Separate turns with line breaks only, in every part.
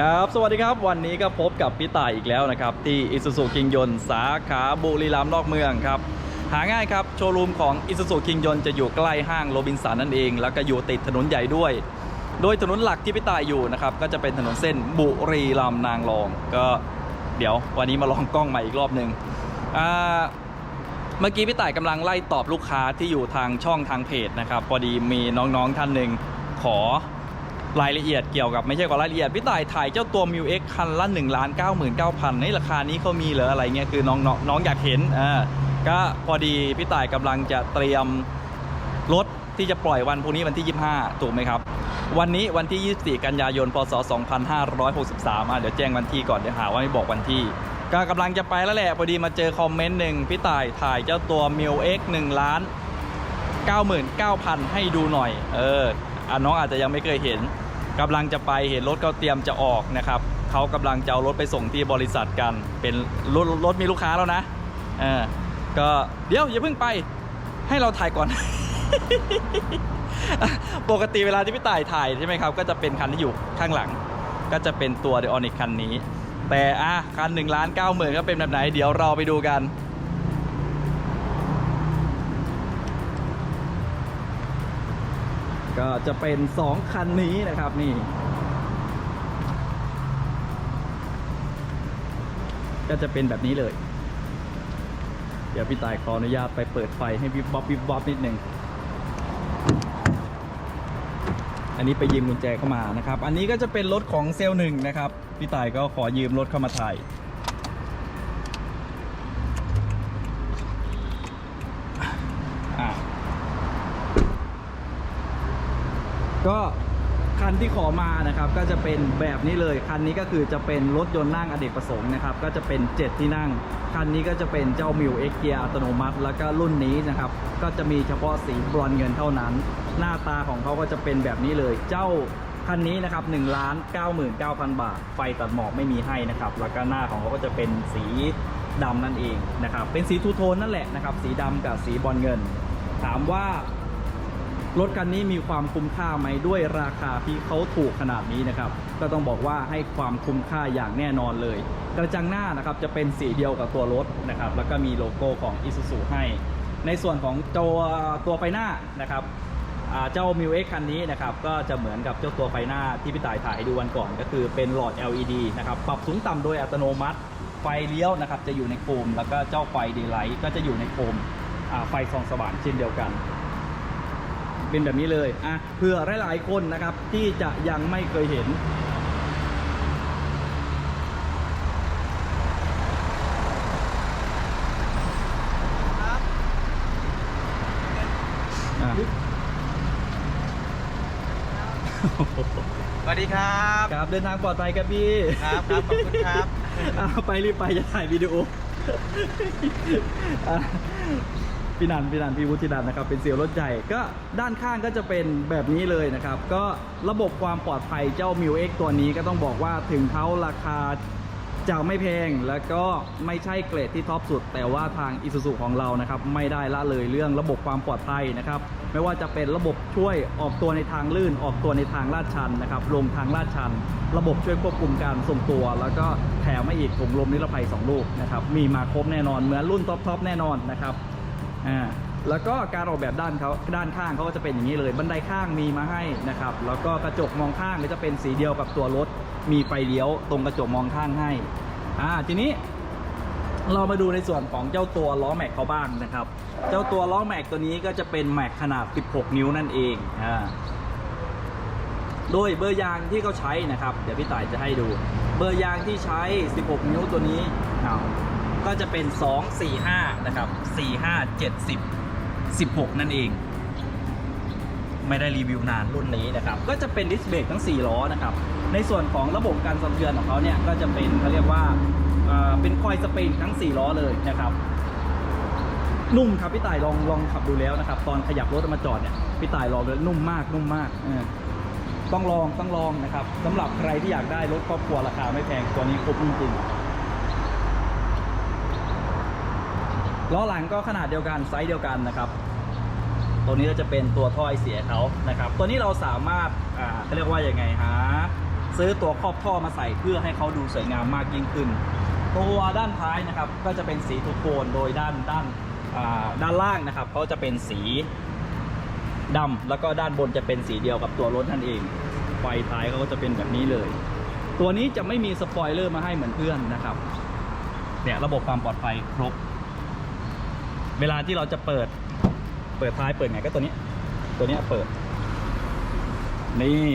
ครับ สวัสดีครับ วันนี้ก็พบกับพี่ต่ายอีกแล้วนะครับ ที่อิสุสุคิงยนสาขาบุรีรัมย์นอกเมืองครับ หาง่ายครับ โชว์รูมของอิสุสุคิงยนจะอยู่ใกล้ห้างโรบินสันนั่นเอง แล้วก็อยู่ติดถนนใหญ่ด้วย โดยถนนหลักที่พี่ต่ายอยู่นะครับ ก็จะเป็นถนนเส้นบุรีรัมย์นางรอง ก็เดี๋ยววันนี้มาลองกล้องใหม่อีกรอบหนึ่งอ่าเมื่อกี้พี่ต่ายกำลังไล่ตอบลูกค้าที่อยู่ทางช่องทางเพจนะครับ พอดีมีน้องๆท่านหนึ่งขอ รายละเอียดเกี่ยวกับไม่ใช่ขอรายละเอียดพี่ต่ายถ่ายเจ้าตัว m ิว X คันละ1นึ่งล้านเก้าหมื่นเก้าพันในราคานี้เขามีเหรออะไรเงี้ยคือน้องๆน้องอยากเห็นอ่าก็พอดีพี่ต่ายกำลังจะเตรียมรถที่จะปล่อยวันพรุ่งนี้วันที่ 25 ถูกไหมครับ วันนี้วันที่ 24 กันยายน พศ 2563อะเดี๋ยวแจ้งวันที่ก่อนเดี๋ยวหาว่าไม่บอกวันที่ ก็กำลังจะไปแล้วแหละพอดีมาเจอคอมเมนต์หนึ่งพี่ต่ายถ่ายเจ้าตัว m ิว X 1ล้าน99,000 ให้ดูหน่อย เอออะน้องอาจจะยังไม่เคยเห็น กำลังจะไปเห็นรถเขาเตรียมจะออกนะครับเขากำลังจะเอารถไปส่งที่บริษัทกัน เป็นรถรถมีลูกค้าแล้วนะเออก็เดี๋ยวอย่าเพิ่งไปให้เราถ่ายก่อน ปกติเวลาที่พี่ต่ายถ่ายใช่ไหมครับ ก็จะเป็นคันที่อยู่ข้างหลัง ก็จะเป็นตัว The Onyx คันนี้ แต่อะคันหนึ่งล้านเก้าหมื่นก็เป็นแบบไหน เดี๋ยวเราไปดูกัน ก็จะเป็น 2 คันนี้นะครับนี่ก็จะเป็นแบบนี้เลย เดี๋ยวพี่ตายขออนุญาตไปเปิดไฟให้วิบวับวิบวับนิดหนึ่ง อันนี้ไปยืมกุญแจเข้ามานะครับ อันนี้ก็จะเป็นรถของเซลล์หนึ่งนะครับ พี่ตายก็ขอยืมรถเข้ามาถ่าย ก็คันที่ขอมานะครับก็จะเป็นแบบนี้เลย คันนี้ก็คือจะเป็นรถยนต์นั่งอเนกประสงค์นะครับก็จะเป็น 7 ที่นั่ง คันนี้ก็จะเป็นเจ้ามิวเอ็กเกียอัตโนมัติ แล้วก็รุ่นนี้นะครับก็จะมีเฉพาะสีบรอนเงินเท่านั้น หน้าตาของเขาก็จะเป็นแบบนี้เลย เจ้าคันนี้นะครับ1ล้าน99,000 บาท ไฟตัดหมอกไม่มีให้นะครับแล้วก็หน้าของเขาก็จะเป็นสีดำนั่นเองนะครับเป็นสีทูโทนนั่นแหละนะครับสีดำกับสีบอนซ์เงิน ถามว่า รถคันนี้มีความคุ้มค่าไหมด้วยราคาที่เขาถูกขนาดนี้นะครับ ก็ต้องบอกว่าให้ความคุ้มค่าอย่างแน่นอนเลย กระจังหน้านะครับจะเป็นสีเดียวกับตัวรถนะครับ แล้วก็มีโลโก้ของ Isuzu ให้ ในส่วนของตัวตัวไฟหน้านะครับเจ้า m ิว X คันนี้นะครับก็จะเหมือนกับเจ้าตัวไฟหน้าที่พี่ต่ายถ่ายให้ดูวันก่อน ก็คือเป็นหลอด LED นะครับปรับสูงต่ำโดยอัตโนมัติ ไฟเลี้ยวนะครับจะอยู่ในโคม แล้วก็เจ้าไฟเดย์ไลท์ก็จะอยู่ในโคมไฟส่องสว่างเช่นเดียวกัน เป็นแบบนี้เลยอะเผื่อหลายๆคนนะครับที่จะยังไม่เคยเห็นอะ
สวัสดีครับ
ครับเดินทางปลอดภัยครับพี่
ครับครับขอบคุณครับ
อะไปรีบไปจะถ่ายวิดีโออะ พี่นันพี่นันพี่วุฒินันนะครับเป็นเซลล์รถใหญ่ก็ด้านข้างก็จะเป็นแบบนี้เลยนะครับ ก็ระบบความปลอดภัยเจ้า m ิว X ตัวนี้ก็ต้องบอกว่าถึงเขาราคาจะไม่แพงแล้วก็ไม่ใช่เกรดที่ท็อปสุด แต่ว่าทาง i s u z u ของเรานะครับไม่ได้ละเลยเรื่องระบบความปลอดภัยนะครับ ไม่ว่าจะเป็นระบบช่วยออกตัวในทางลื่น ออกตัวในทางลาดชันนะครับลงทางลาดชัน ระบบช่วยควบคุมการทรงตัว แล้วก็แถมมาอีกถุงลมนิรภัย2ลูกนะครับมีมาครบแน่นอนเหมือนรุ่นท็อปๆแน่นอนนะครับ อ่าแล้วก็การออกแบบด้านเขาด้านข้างเขาก็จะเป็นอย่างนี้เลย บันไดข้างมีมาให้นะครับ แล้วก็กระจกมองข้างก็จะเป็นสีเดียวกับตัวรถ มีไฟเลี้ยวตรงกระจกมองข้างให้ อ่า ทีนี้เรามาดูในส่วนของเจ้าตัวล้อแม็กเขาบ้างนะครับ เจ้าตัวล้อแม็กตัวนี้ก็จะเป็นแม็กขนาด 16 นิ้วนั่นเอง อ่า โดยเบอร์ยางที่เขาใช้นะครับ เดี๋ยวพี่ต่ายจะให้ดู เบอร์ยางที่ใช้ 16 นิ้วตัวนี้อ้าว ก็จะเป็น 2 4 5 นะครับ 4 5 7 10 16 นั่นเอง ไม่ได้รีวิวนานรุ่นนี้นะครับ ก็จะเป็นดิสเบรกทั้ง 4 ล้อนะครับ ในส่วนของระบบการสั่นสะเทือนของเขาเนี่ย ก็จะเป็นเขาเรียกว่าเป็นคอยสปริงทั้ง 4 ล้อเลยนะครับนุ่มครับพี่ต่ายลองลองขับดูแล้วนะครับ ตอนขยับรถมาจอดเนี่ยพี่ต่ายลองเลยนุ่มมากนุ่มมากต้องลองต้องลองนะครับสำหรับใครที่อยากได้รถครอบครัวราคาไม่แพงตัวนี้ครบจริงๆ ล้อหลังก็ขนาดเดียวกันไซส์เดียวกันนะครับ ตัวนี้ก็จะเป็นตัวท่อไอเสียเขานะครับ ตัวนี้เราสามารถอ่าเขาเรียกว่าอย่างไงฮะซื้อตัวครอบท่อมาใส่เพื่อให้เขาดูสวยงามมากยิ่งขึ้น ตัวด้านท้ายนะครับ ก็จะเป็นสีทุกโทนโดยด้านด้านอ่าด้านล่างนะครับเขาจะเป็นสีดำแล้วก็ด้านบนจะเป็นสีเดียวกับตัวรถนั่นเอง ไฟท้ายเขาก็จะเป็นแบบนี้เลย ตัวนี้จะไม่มีสปอยเลอร์มาให้เหมือนเพื่อนนะครับเนี่ยระบบความปลอดภัยครบ เวลาที่เราจะเปิด เปิดท้ายเปิดไงก็ตัวนี้ ตัวนี้เปิด นี่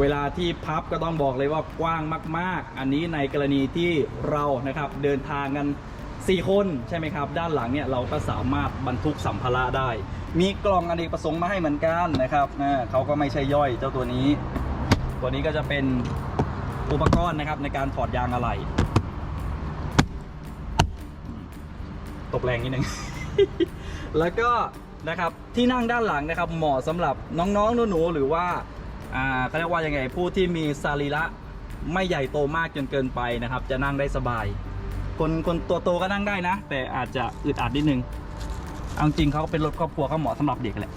เวลาที่พับก็ต้องบอกเลยว่ากว้างมาก ๆ อันนี้ในกรณีที่เรานะครับเดินทางกัน4คนใช่ไหมครับ ด้านหลังเนี่ยเราก็สามารถบรรทุกสัมภาระได้ มีกล่องอเนกประสงค์มาให้เหมือนกันนะครับอ่าเขาก็ไม่ใช่ย่อยเจ้าตัวนี้ ตัวนี้ก็จะเป็นอุปกรณ์นะครับในการถอดยางอะไหล่ตบแรงนิดนึง แล้วก็นะครับที่นั่งด้านหลังนะครับเหมาะสำหรับน้องๆหนูๆหรือว่าอ่าเขาเรียกว่ายังไงผู้ที่มีสรีระไม่ใหญ่โตมากจนเกินไปนะครับ จะนั่งได้สบาย คนคนตัวโตก็นั่งได้นะ แต่อาจจะอึดอัดนิดนึงเอาจริงเขาก็เป็นรถครอบครัวเขาเหมาะสำหรับเด็กแหละ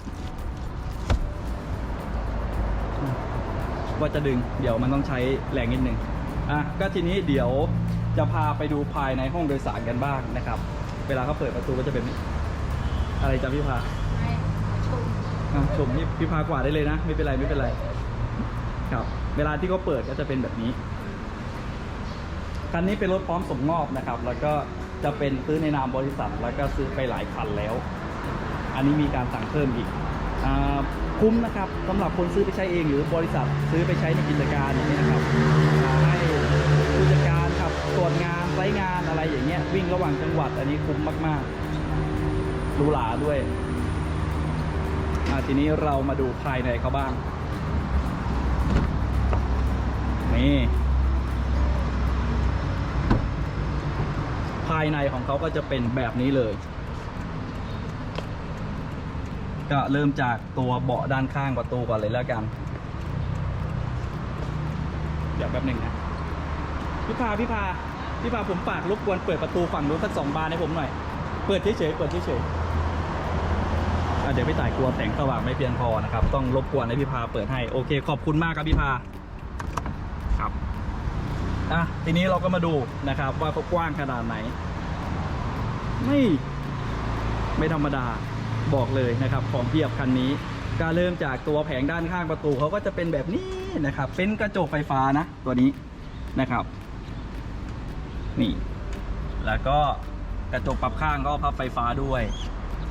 ว่าจะดึงเดี๋ยวมันต้องใช้แรงนิดนึงอะก็ทีนี้เดี๋ยวจะพาไปดูภายในห้องโดยสารกันบ้างนะครับ เวลาเขาเปิดประตูก็จะเป็นนี้อะไรจ้ะพี่พาอะชมพี่พี่พากวาดได้เลยนะ ไม่เป็นไรไม่เป็นไร ครับ เวลาที่เขาเปิดก็จะเป็นแบบนี้คันนี้เป็นรถพร้อมส่งมอบนะครับ แล้วก็จะเป็นซื้อในนามบริษัท แล้วก็ซื้อไปหลายคันแล้ว อันนี้มีการสั่งเพิ่มอีกอ่าคุ้มนะครับสำหรับคนซื้อไปใช้เองหรือบริษัทซื้อไปใช้ในกิจการอย่างนี้ยนะครับ ตรวจงานไซงานอะไรอย่างเงี้ยวิ่งระหว่างจังหวัดอันนี้คุ้มมากๆหรูหราด้วยอ่าทีนี้เรามาดูภายในเขาบ้าง นี่ ภายในของเขาก็จะเป็นแบบนี้เลย ก็เริ่มจากตัวเบาะด้านข้างประตูก่อนเลยแล้วกัน เดี๋ยวแป๊บหนึ่งนะ พี่พาพี่พาพี่พาผมฝากรบกวนเปิดประตูฝั่งนู้นสักสองบานให้ผมหน่อย เปิดเฉยๆเปิดเฉยๆเดี๋ยวพี่ต่ายกลัวแสงสว่างไม่เพียงพอนะครับ ต้องรบกวนให้พี่พาเปิดให้โอเค ขอบคุณมากครับพี่พาครับอะทีนี้เราก็มาดูนะครับ ว่าเขากว้างขนาดไหนไม่ไม่ธรรมดาบอกเลยนะครับ ของเพียบคันนี้ก็เริ่มจากตัวแผงด้านข้างประตูเขาก็จะเป็นแบบนี้นะครับ เป็นกระจกไฟฟ้านะตัวนี้นะครับ นี่ แล้วก็กระจกปรับข้างก็พับไฟฟ้าด้วย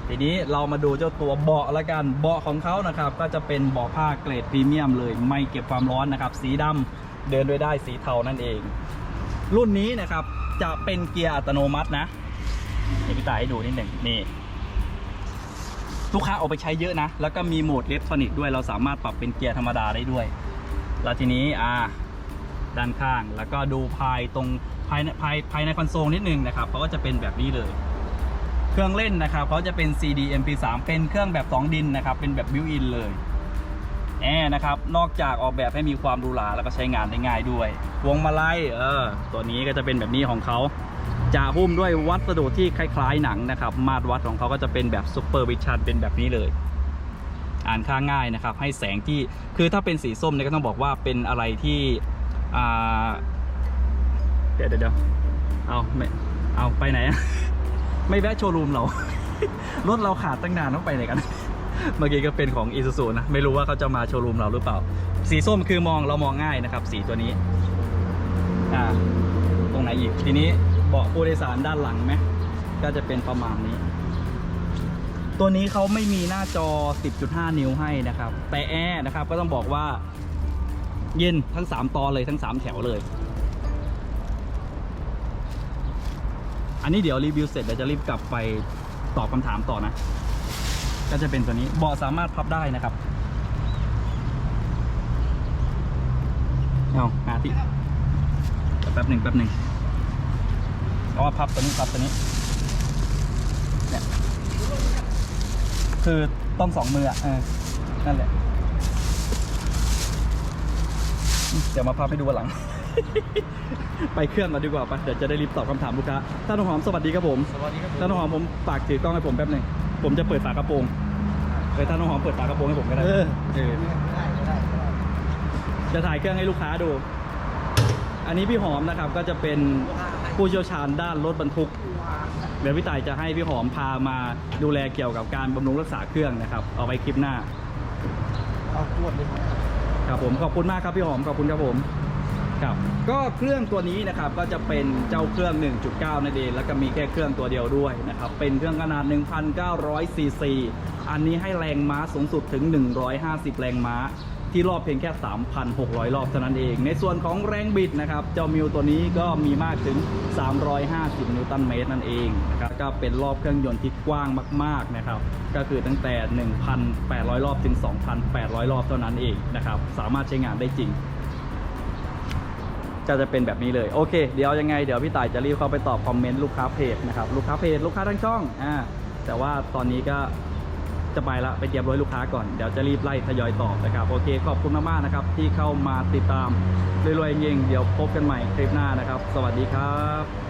ทีนี้เรามาดูเจ้าตัวเบาะละกัน เบาะของเขานะครับ ก็จะเป็นเบาะผ้าเกรดพรีเมียมเลย ไม่เก็บความร้อนนะครับ สีดำเดินด้วยได้สีเทานั่นเอง รุ่นนี้นะครับจะเป็นเกียร์อัตโนมัตินะนี่พี่ตายให้ดูนิดหนึ่งนี่ลูกค้าเอาไปใช้เยอะนะ แล้วก็มีโหมดเลฟสนิทด้วย เราสามารถปรับเป็นเกียร์ธรรมดาได้ด้วย แล้วทีนี้อ่าด้านข้าง แล้วก็ดูภายตรง ภายในภายภายในคอนโซลนิดนึงนะครับเขาก็จะเป็นแบบนี้เลย เครื่องเล่นนะครับเขาจะเป็น CD MP3 เป็นเครื่องแบบ 2 ดินนะครับ เป็นแบบบิวอินเลยแอนะครับ นอกจากออกแบบให้มีความหรูหราแล้วก็ใช้งานได้ง่ายด้วยวงมาลัยเออตัวนี้ก็จะเป็นแบบนี้ของเขาจะหุ้มด้วยวัสดุที่คล้าย ๆ หนังนะครับ มาตรวัดของเขาก็จะเป็นแบบซูเปอร์วิชันเป็นแบบนี้เลย อ่านค่าง่ายนะครับ ให้แสงที่คือถ้าเป็นสีส้มเนี่ยก็ต้องบอกว่าเป็นอะไรที่อ่า เดี๋ยวเดี๋ยวเอาไม่เอาไปไหนอะไม่แวะโชว์รูมเรา รถเราขาดตั้งนานต้องไปไหนกัน เมื่อกี้ก็เป็นของ i s u z u นะ ไม่รู้ว่าเขาจะมาโชว์รูมเราหรือเปล่า สีส้มคือมองเรามองง่ายนะครับ สีตัวนี้ อ่า ตรงไหนอีก ทีนี้เบาะผู้โดยสารด้านหลังไหมก็จะเป็นประมาณนี้ ตัวนี้เขาไม่มีหน้าจอ 10.5 นิ้วให้นะครับ แต่แอร์นะครับ ก็ต้องบอกว่า เย็นทั้ง 3 ตอนเลยทั้ง 3 แถวเลย อันนี้เดี๋ยวรีวิวเสร็จเดี๋ยวจะรีบกลับไปตอบคำถามต่อนะ ก็จะเป็นตัวนี้เบาะสามารถพับได้นะครับเอาหาที่เดี๋ยวแป๊บหนึ่งแป๊บหนึ่งเพราะว่าพับตัวนี้พับตัวนี้เนี่ยคือต้องสองมืออะเออนั่นแหละ เดี๋ยวมาพับให้ดูวันหลัง ไปเครื่องมาดีกว่าปะเดี๋ยวจะได้รีบตอบคำถามลูกค้าท่านหอมสวัสดีครับผม
สวัสดีครับ
ท่านหอมผมฝากถือกล้องให้ผมแป๊บหนึ่งผมจะเปิดฝากระโปรงเออท่านหอมเปิดฝากระโปรงให้ผมก็ได้
เออ
เออ
ได้ได้ได้
โอเคจะถ่ายเครื่องให้ลูกค้าดู อันนี้พี่หอมนะครับก็จะเป็นผู้เชี่ยวชาญด้านรถบรรทุก เดี๋ยวพี่ต่ายจะให้พี่หอมพามาดูแลเกี่ยวกับการบำรุงรักษาเครื่องนะครับ เอาไว้คลิปหน้า
เอาตรวจเลย
ครับผมขอบคุณมากครับพี่หอมขอบคุณครับผม ครับก็เครื่องตัวนี้นะครับก็จะเป็นเจ้าเครื่อง 1.9 นั่นเองแล้วก็มีแค่เครื่องตัวเดียวด้วยนะครับเป็นเครื่องขนาด 1,900ซีซีอันนี้ให้แรงม้าสูงสุดถึง 150 แรงม้า ที่รอบเพียงแค่ 3,600 รอบเท่านั้นเอง ในส่วนของแรงบิดนะครับเจ้ามิวตัวนี้ก็มีมากถึง 350 นิวตันเมตรนั่นเองนะครับก็เป็นรอบเครื่องยนต์ที่กว้างมากๆนะครับก็คือตั้งแต่ 1,800 รอบถึง 2,800 รอบเท่านั้นเองนะครับสามารถใช้งานได้จริง จะจะเป็นแบบนี้เลยโอเค เดี๋ยวยังไงเดี๋ยวพี่ต่ายจะรีบเข้าไปตอบคอมเมนต์ลูกค้าเพจนะครับลูกค้าเพจลูกค้าทั้งช่องอ่าแต่ว่าตอนนี้ก็จะไปละไปเตรียมรถลูกค้าก่อนเดี๋ยวจะรีบไล่ทยอยตอบนะครับโอเคขอบคุณมากๆนะครับที่เข้ามาติดตามรวยๆเองเดี๋ยวพบกันใหม่คลิปหน้านะครับ สวัสดีครับ